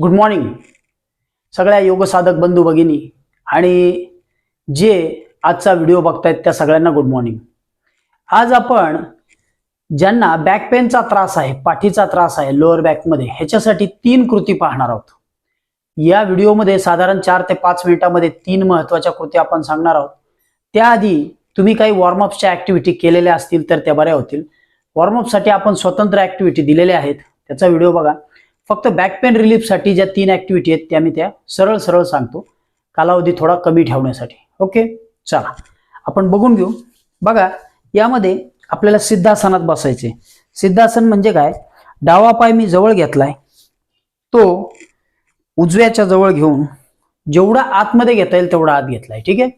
Good morning सगळ्या योगसाधक बंधू भगिनी आणि जे आजचा व्हिडिओ बघतायत त्या सगळ्यांना गुड मॉर्निंग आज आपण ज्यांना बॅक पेनचा त्रास आहे पाठीचा त्रास आहे लोअर बॅकमध्ये ह्याच्यासाठी तीन कृती पाहणार आहोत. या व्हिडिओमध्ये साधारण चार ते पाच मिनिटामध्ये तीन महत्त्वाच्या कृती आपण सांगणार आहोत. त्याआधी तुम्ही काही वॉर्मअपच्या ऍक्टिव्हिटी केलेल्या असतील तर त्या बऱ्या होतील. वॉर्मअपसाठी आपण स्वतंत्र ऍक्टिव्हिटी दिलेल्या आहेत. त्याचा व्हिडिओ बघा. फक्त बॅक पेन रिलीफसाठी ज्या तीन ॲक्टिव्हिटी आहेत त्या मी त्या सरळ सरळ सांगतो. कालावधी थोडा कमी ठेवण्यासाठी. ओके चला. आपण बघून घेऊ. बघा यामध्ये आपल्याला सिद्धासनात बसायचे. सिद्धासन म्हणजे काय? डावा पाय मी जवळ घेतलाय. तो उजव्याच्या जवळ घेऊन जेवढा आतमध्ये घेता येईल तेवढा आत घेतलाय. ठीक आहे?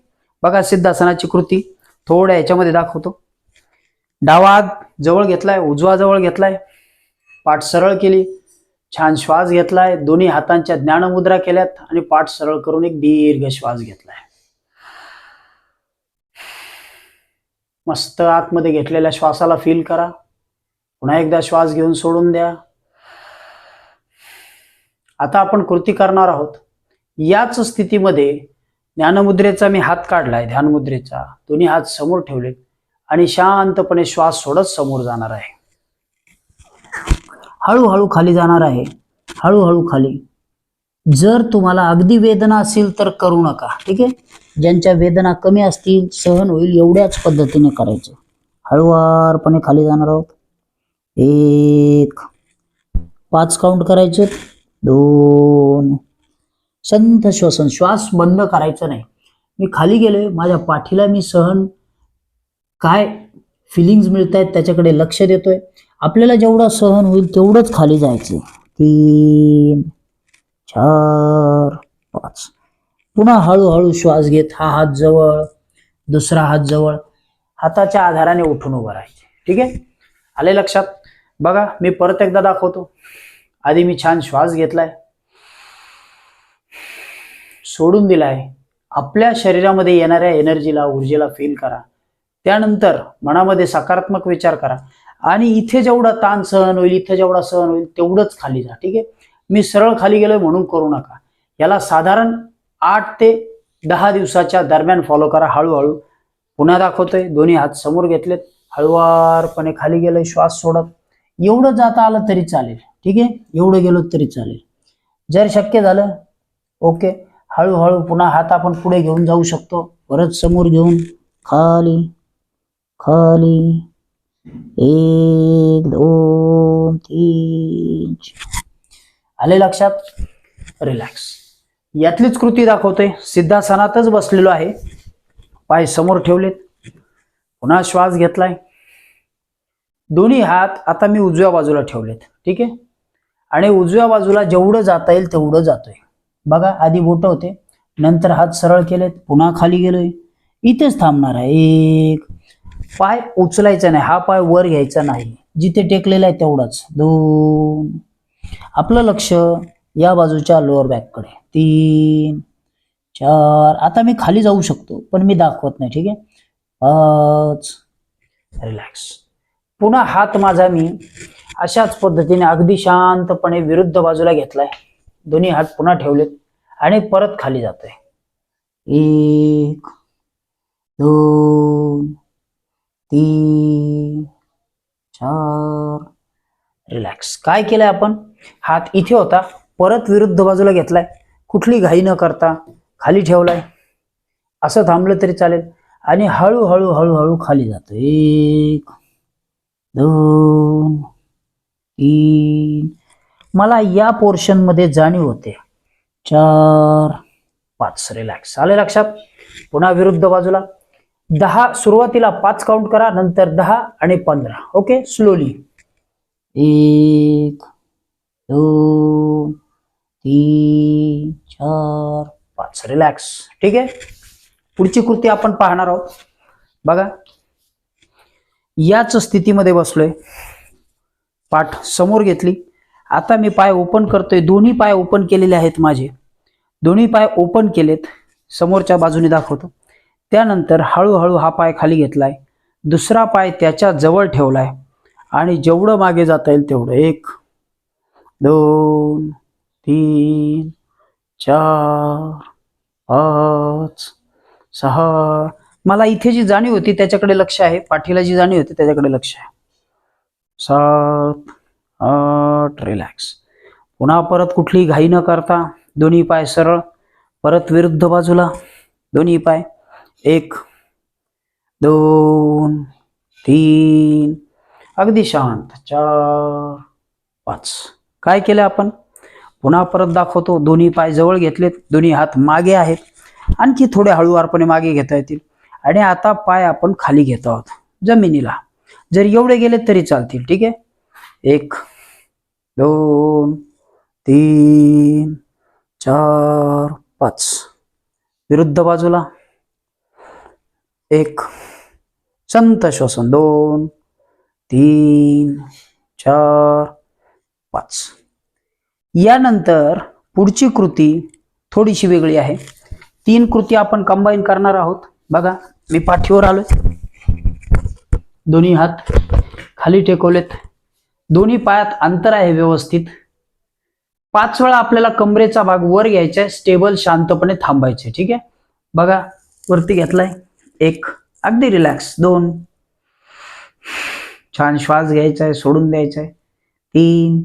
बघा सिद्धासनाची कृती. थोड्या याच्यामध्ये दाखवतो. डावा आत जवळ घेतलाय उजवा जवळ घेतलाय. पाठ सरळ केली. छान श्वास घेतलाय. दोन्ही हातांच्या ज्ञानमुद्रा केल्यात आणि पाठ सरळ करून एक दीर्घ श्वास घेतलाय. मस्त आतमध्ये घेतलेल्या श्वासाला फील करा. पुन्हा एकदा श्वास घेऊन सोडून द्या. आता आपण कृती करणार आहोत. याच स्थितीमध्ये ज्ञानमुद्रेचा मी हात काढलाय ध्यानमुद्रेचा. दोन्ही हात समोर ठेवले आणि शांतपणे श्वास सोडत समोर जाणार आहे. हळूहळू खाली जाणार आहे. हळूहळू खाली. जर तुम्हाला अगदी वेदना असेल तर करू नका. ठीक आहे? ज्यांच्या वेदना कमी असतील सहन होईल एवढ्याच पद्धतीने करायचं. हळुवारपणे खाली जाणार आहोत. एक. पाच काउंट करायचे. दोन. संथ श्वसन. श्वास बंद करायचं नाही. मी खाली गेलोय. माझ्या पाठीला मी सहन काय फिलिंग्ज मिळत आहेत त्याच्याकडे लक्ष देतोय. आपल्याला जेवढं सहन होईल तेवढंच खाली जायचं. तीन चार पाच. पुन्हा हळूहळू श्वास घेत हा हात जवळ दुसरा हात जवळ. हाताच्या आधाराने उठून उभं राहायचे. ठीक आहे? आले लक्षात? बघा मी परत एकदा दाखवतो. आधी मी छान श्वास घेतलाय. सोडून दिलाय. आपल्या शरीरामध्ये येणाऱ्या एनर्जीला ऊर्जेला फील करा. त्यानंतर मनामध्ये सकारात्मक विचार करा. आणि इथे जेवढा ताण सहन होईल इथे जेवढा सहन होईल तेवढंच खाली जा ठीक आहे? मी सरळ खाली गेलोय म्हणून करू नका. याला साधारण आठ ते दहा दिवसाच्या दरम्यान फॉलो करा हळूहळू. पुन्हा दाखवतोय दोन्ही हात समोर घेतलेत. हळुवारपणे खाली गेलोय श्वास सोडत. एवढं जाता आलं तरी चालेल ठीक आहे? एवढं गेलो तरी चालेल. जर शक्य झालं ओके. हळूहळू पुन्हा हात आपण पुढे घेऊन जाऊ शकतो. परत समोर घेऊन खाली खाली. एक दोन तीन. आले लक्षात? रिलॅक्स यातलीच कृती दाखवतोय. सिद्धासनातच बसलेलो आहे. पाय समोर ठेवलेत. पुन्हा श्वास घेतलाय. दोन्ही हात आता मी उजव्या बाजूला ठेवलेत. ठीक आहे? आणि उजव्या बाजूला जेवढं जाता येईल तेवढं जातोय. बघा आधी बोट होते. नंतर हात सरळ केलेत. पुन्हा खाली गेलोय. इथेच थांबणार आहे. एक पाय उचलायचा नाही हा पाय वर घ्यायचा नाही. जिथे टेकलेला आहे तेवढाच. दोन. आपलं लक्ष या बाजूच्या लोअर बॅककडे तीन. चार. आता मी खाली जाऊ शकतो पण मी दाखवत नाही ठीक आहे? पाच. रिलॅक्स पुन्हा हात माझा मी अशाच पद्धतीने अगदी शांतपणे विरुद्ध बाजूला घेतलाय. दोन्ही हात पुन्हा ठेवलेत आणि परत खाली जातोय. एक. दोन. तीन चार. रिलॅक्स काय केलंय आपण? हात इथे होता. परत विरुद्ध बाजूला घेतलाय. कुठली घाई न करता खाली ठेवलाय. असं थांबलं तरी चालेल. आणि हळूहळू हळूहळू खाली जातो. एक दोन तीन. मला या पोर्शनमध्ये जाणीव होते. चार पाच. रिलॅक्स आले लक्षात? पुन्हा विरुद्ध बाजूला. दहा सुरुवातीला पाच काउंट करा नंतर दहा आणि पंधरा. ओके स्लोली एक दोन तीन चार पाच. रिलॅक्स ठीक आहे? पुढची कृती आपण पाहणार आहोत. बघा. याच स्थितीमध्ये बसलोय. पाठ समोर घेतली. आता मी पाय ओपन करतोय. दोन्ही पाय ओपन केलेले आहेत माझे. दोन्ही पाय ओपन केलेत. समोरच्या बाजूने दाखवतो. त्यानंतर हळूहळू हा पाय खाली घेतलाय. दुसरा पाय त्याच्याजवळ ठेवलाय. आणि जेवढं मागे जाता येईल तेवढं. एक दोन तीन चार पाच सहा. मला इथे जी जाणीव होती त्याच्याकडे लक्ष आहे. पाठीला जी जाणीव होती त्याच्याकडे लक्ष आहे. सात आठ रिलॅक्स. पुन्हा परत कुठली घाई न करता दोन्ही पाय सरळ. परत विरुद्ध बाजूला दोन्ही पाय. एक दोन तीन. अगदी शांत. चार पाच. काय केलं आपण? पुन्हा परत दाखवतो. दोन्ही पाय जवळ घेतलेत. दोन्ही हात मागे आहेत. आणखी थोडे हळूवारपणे मागे घेता येतील. आणि आता पाय आपण खाली घेत आहोत. जमिनीला. जर एवढे गेले तरी चालतील. ठीक आहे? एक दोन तीन चार पाच. विरुद्ध बाजूला. एक. संत श्वसन दोन तीन चार पाच. यानंतर पुढची कृती थोडीशी वेगळी आहे. तीन कृती आपण कंबाईन करणार आहोत. बघा मी पाठीवर आलोय. दोन्ही हात खाली टेकवलेत. दोन्ही पायात अंतर आहे व्यवस्थित. पाच वेळा आपल्याला कमरेचा भाग वर घ्यायचा आहे. स्टेबल शांतपणे थांबायचे ठीक आहे? बघा वरती घेतलाय. एक अगदी रिलॅक्स दोन. छान श्वास घ्यायचा आहे सोडून द्यायचा आहे तीन.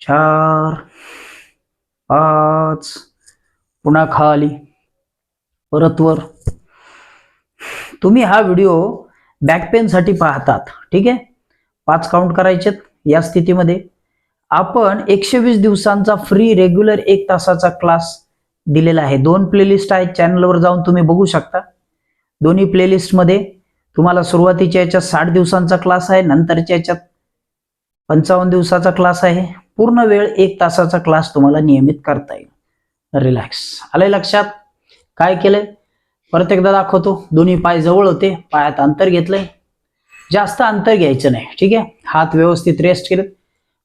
चार. पाच. पुन्हा खाली. परत वर. तुम्ही हा व्हिडिओ बॅक पेनसाठी पाहतात ठीक आहे? पाच काउंट करायचेत या स्थितीमध्ये. आपण एकशे वीस दिवसांचा फ्री रेग्युलर एक तासाचा क्लास दिलेला आहे. दोन प्लेलिस्ट आहेत चॅनलवर जाऊन तुम्ही बघू शकता. दोन्ही प्लेलिस्टमध्ये तुम्हाला सुरुवातीच्या याच्यात साठ दिवसांचा क्लास आहे नंतरच्या याच्यात पंचावन्न दिवसाचा क्लास आहे. पूर्ण वेळ एक तासाचा क्लास तुम्हाला नियमित करता येईल. रिलॅक्स आलंय लक्षात? काय केलंय? परत एकदा दाखवतो. दोन्ही पाय जवळ होते. पायात अंतर घेतलंय. जास्त अंतर घ्यायचं नाही. ठीक आहे? हात व्यवस्थित रेस्ट केले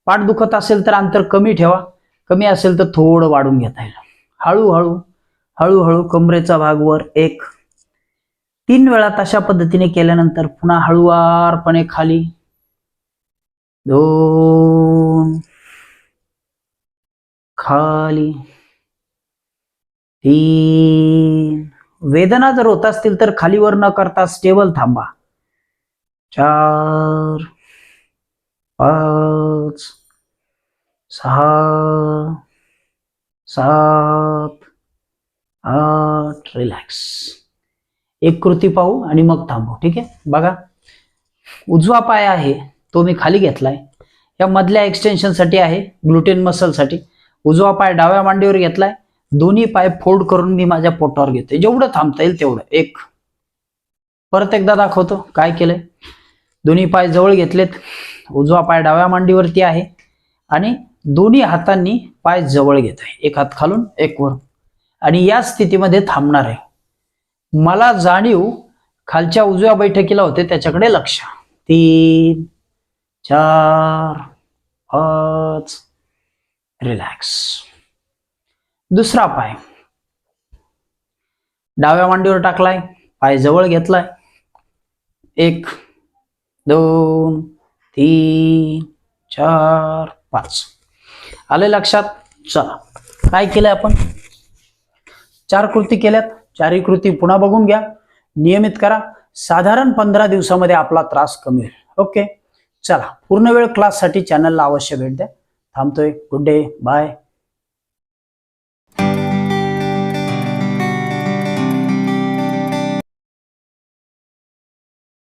पाठ दुखत असेल तर अंतर कमी ठेवा. कमी असेल तर थोडं वाढून घेता येईल. हळूहळू हळूहळू कमरेचा भाग वर एक तीन वेळा तशा पद्धतीने केल्यानंतर पुन्हा हळुवारपणे खाली. दोन. खाली. तीन. वेदना जर होत असतील तर खालीवर न करता स्टेबल थांबा. चार. पाच. सहा. सात. आठ. रिलॅक्स एक कृती पाहू आणि मग थांबू. ठीक आहे? बघा. उजवा पाय आहे तो मी खाली घेतलाय. या मधल्या एक्सटेन्शनसाठी आहे ग्लुटेन मसलसाठी उजवा पाय डाव्या मांडीवर घेतलाय. दोन्ही पाय फोल्ड करून मी माझ्या पोटावर घेतोय. जेवढं थांबता येईल तेवढं. एक. परत एकदा दाखवतो काय केलंय. दोन्ही पाय जवळ घेतलेत. उजवा पाय डाव्या मांडीवरती आहे आणि दोन्ही हातांनी पाय जवळ घेत आहे एक हात खालून एक वर आणि या स्थितीमध्ये थांबणार आहे. मला जाणीव खालच्या उजव्या बैठकीला होते त्याच्याकडे लक्ष. तीन चार पाच. रिलॅक्स. दुसरा पाय. डाव्या मांडीवर टाकलाय पाय जवळ घेतलाय. एक दोन तीन चार पाच. आले लक्षात? चला. काय केलंय आपण? चार कृती केल्यात. चारही कृती पुन्हा बघून घ्या. नियमित करा. साधारण पंधरा दिवसामध्ये आपला त्रास कमी होईल. ओके? चला पूर्ण वेळ क्लाससाठी चॅनलला अवश्य भेट द्या. थांबतोय. Good day bye